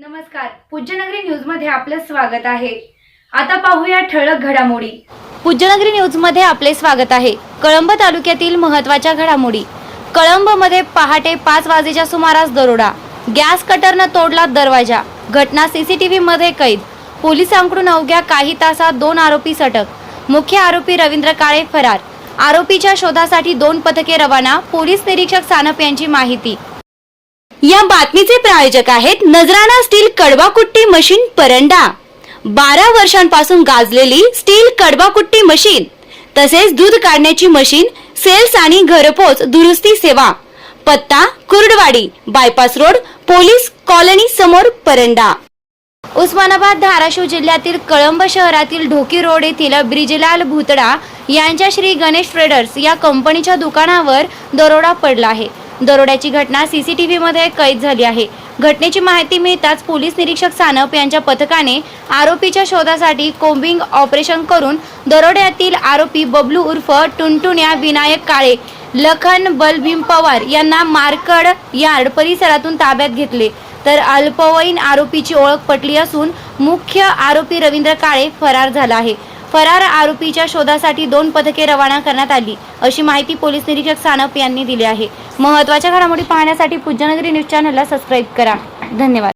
नमस्कार. पूज्यनगरी न्यूजमध्ये आपलं स्वागत आहे. आता पाहूया ठळक घडामोडी. पूज्यनगरी न्यूजमध्ये आपले स्वागत आहे. कळंब तालुक्यातील महत्त्वाच्या घडामोडी. कळंबमध्ये पहाटे पाच वाजेच्या सुमारास दरोडा. गॅस कटरनं तोडला दरवाजा. घटना सीसीटीव्ही मध्ये कैद. पोलिसांकडून अवघ्या काही तासात दोन आरोपी सटक. मुख्य आरोपी रवींद्र काळे फरार. आरोपीच्या शोधासाठी दोन पथके रवाना. पोलीस निरीक्षक सानप यांची माहिती. या बातमीचे प्रायोजक आहेत नजराणा स्टील कडवाकुट्टी मशीन परंडा. बारा वर्षांपासून गाजलेली स्टील कडवाकुट्टी मशीन तसेच दूध काढण्याची मशीन सेल्स आणि घरपोच दुरुस्ती सेवा. पत्ता Kurduwadi bypass road police colony समोर परंडा. उस्मानाबाद धाराशिव जिल्ह्यातील कळंब शहरातील ढोकी रोड येथील ब्रिजलाल भुतडा यांच्या श्री गणेश ट्रेडर्स या कंपनीच्या दुकानावर दरोडा पडला आहे. दरोड्याची घटना सीसीटीव्ही मध्ये कैद झाली आहे. घटनेची माहिती मिळताच पोलीस निरीक्षक सानप यांच्या पथकाने आरोपीच्या शोधासाठी कोम्बिंग ऑपरेशन करून दरोड्यातील आरोपी बबलू उर्फ टुनटुन्या विनायक काळे लखन बलभीम पवार यांना मार्कड यार्ड परिसरातून ताब्यात घेतले. तर अल्पवयीन आरोपीची ओळख पटली असून मुख्य आरोपी रवींद्र काळे फरार झाला आहे. फरार आरोपीच्या शोधासाठी दोन पथके रवाना करण्यात आली. अशी माहिती पोलीस निरीक्षक सानप यांनी दिली आहे. महत्त्वाच्या घडामोडी पाहण्यासाठी पूज्यनगरी न्यूज चॅनलला सबस्क्राईब करा. धन्यवाद.